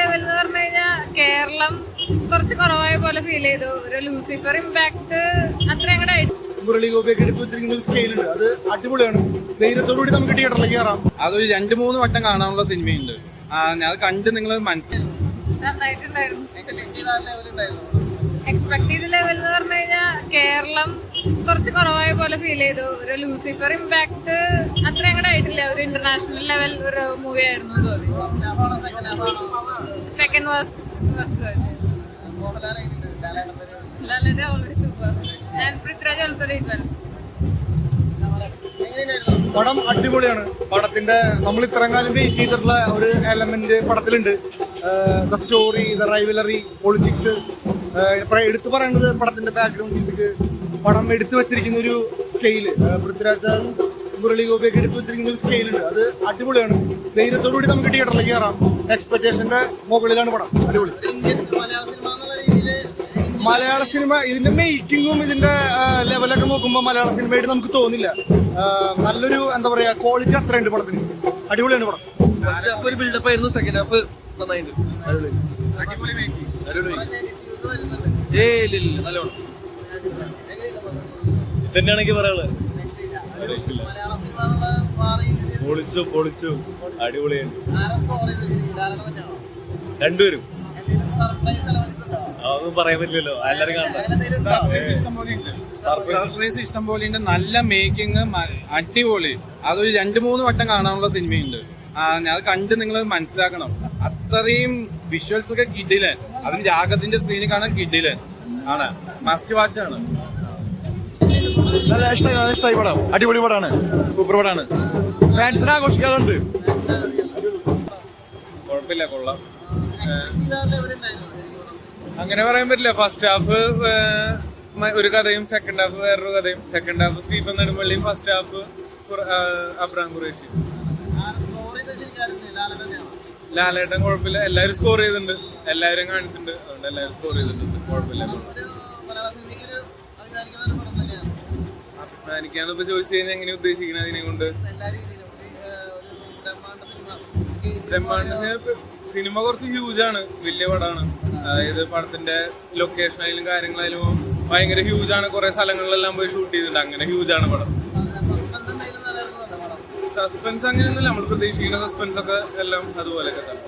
Level എന്ന് പറഞ്ഞു കഴിഞ്ഞാൽ കേരളം കുറച്ച് കുറവായ പോലെ ഫീൽ ചെയ്തു. ഒരു ലൂസിഫർ ഇമ്പാക്ട് അത്ര അങ്ങോട്ട് ആയിട്ട് മുരളി ഗോപിയൊക്കെ എടുത്തു വെച്ചിരിക്കുന്ന ഒരു സ്കെയിലുണ്ട് അത് അടിപൊളിയാണ്. ധൈര്യത്തോടുകൂടി നമുക്ക് തിയേറ്ററിലേക്ക് കയറാം. അതൊരു രണ്ട് മൂന്ന് വട്ടം കാണാനുള്ള സിനിമയുണ്ട് ഞാൻ കണ്ട് നിങ്ങൾ എക്സ്പെക്ട് ചെയ്ത ലെവൽ എന്ന് പറഞ്ഞു കഴിഞ്ഞാൽ കേരളം കുറച്ച് കുറവായ പോലെ ഫീൽ ചെയ്തു. ഒരു ലൂസിഫർ ഇമ്പാക്ട് അത്ര ആയിട്ടില്ല ഒരു ഇന്റർനാഷണൽ ലെവൽ ഒരു മൂവി ആയിരുന്നു തോന്നി. Second was ലാലന്റെ always super and Prithviraj also did well പടം അടിപൊളിയാണ്. പടത്തിന്റെ നമ്മൾ ഇത്രയും കാലം വെയിറ്റ് ചെയ്തിട്ടുള്ള ഒരു element പടത്തിലുണ്ട്. The story the rivalry politics എടുത്തു പറയേണ്ടത് പടത്തിന്റെ ബാക്ക്ഗ്രൗണ്ട് മ്യൂസിക് പടം എടുത്തു വെച്ചിരിക്കുന്ന ഒരു സ്കെയിൽ പൃഥ്വിരാജ് മുരളി ഗോപിയൊക്കെ എടുത്തു വെച്ചിരിക്കുന്ന ഒരു സ്കെയിലുണ്ട് അത് അടിപൊളിയാണ്. ധൈര്യത്തോടുകൂടി നമുക്ക് തിയേറ്ററിലേക്ക് കയറാം എക്സ്പെക്ടേഷന്റെ മുകളിലാണ് പടം. അടിപൊളി. മലയാള സിനിമ ഇതിന്റെ മേക്കിങ്ങും ഇതിന്റെ ലെവലൊക്കെ നോക്കുമ്പോൾ മലയാള സിനിമയായിട്ട് നമുക്ക് തോന്നില്ല. നല്ലൊരു എന്താ പറയാ ക്വാളിറ്റി അത്രയുണ്ട് പടത്തിന്. അടിപൊളിയാണ് പടം. ഫസ്റ്റ് ഹാഫ് ഒരു ബിൽഡപ്പ് ആയിരുന്നു സെക്കൻഡ് ഹാഫ് നന്നായിട്ടുണ്ട്. അടിപൊളി. അടിപൊളി ഏ ഇല്ല ഇല്ല നല്ലോണം തന്നെയാണെങ്കിൽ പറയാനുള്ളത്. പൊളിച്ചു പൊളിച്ചു. അടിപൊളിയാണ് രണ്ടുപേരും. അതൊന്നും പറയാൻ പറ്റില്ലല്ലോ. എല്ലാരും കാണണ്ട സർപ്രൈസ് ഇഷ്ടം പോലെ ഉണ്ട്. നല്ല മേക്കിംഗ് അടിപൊളി. അതൊരു രണ്ട് മൂന്ന് വട്ടം കാണാനുള്ള സിനിമയുണ്ട്. ഞാൻ അത് കണ്ട് നിങ്ങൾ മനസ്സിലാക്കണം. അത്രയും വിഷ്വൽസ് ഒക്കെ കിഡിലൻ അതും രാഗത്തിന്റെ സ്ക്രീനിൽ കാണാൻ കിഡിലൻ ആണ്. മസ്റ്റ് വാച്ച് ആണ്. നല്ല ഇഷ്ടമായി നല്ല ഇഷ്ടമായി പടം. അടിപൊളി പടമാണ്. സൂപ്പർ പടമാണ്. ഫാൻസിനെ ആഘോഷിക്കാറുണ്ട്. കുഴപ്പമില്ല കൊള്ളാം. അങ്ങനെ പറയാൻ പറ്റില്ല. ഫസ്റ്റ് ഹാഫ് ഒരു കഥയും സെക്കൻഡ് ഹാഫ് വേറൊരു കഥയും. സെക്കൻഡ് ഹാഫ് സ്റ്റീഫൻ നെടുമ്പള്ളിയും first half Abram Qureshi. Lalettan കുഴപ്പമില്ല. എല്ലാവരും സ്കോർ ചെയ്തിട്ടുണ്ട്. എല്ലാവരും കാണിച്ചിട്ടുണ്ട്. അതുകൊണ്ട് എല്ലാവരും സ്കോർ ചെയ്തിട്ടുണ്ട്. കുഴപ്പമില്ല. അഭിമാനിക്കാന്ന് ഇപ്പൊ ചോദിച്ചു കഴിഞ്ഞാൽ എങ്ങനെ ഉദ്ദേശിക്കുന്നത് അതിനെ കൊണ്ട്? ബ്രഹ്മാണ്ഡ സിനിമ. കുറച്ച് ഹ്യൂജ് ആണ് വലിയ പടമാണ് അതായത് പടത്തിന്റെ ലൊക്കേഷൻ ആയാലും കാര്യങ്ങളായാലും ഭയങ്കര ഹ്യൂജ് ആണ്. കുറെ സ്ഥലങ്ങളിലെല്ലാം പോയി ഷൂട്ട് ചെയ്തിട്ടുണ്ട്. അങ്ങനെ ഹ്യൂജ് ആണ് പടം. സസ്പെൻസ് അങ്ങനെയൊന്നുമില്ല. നമ്മൾ പ്രതീക്ഷിക്കുന്ന സസ്പെൻസ് ഒക്കെ എല്ലാം അതുപോലെയൊക്കെ തന്നെ.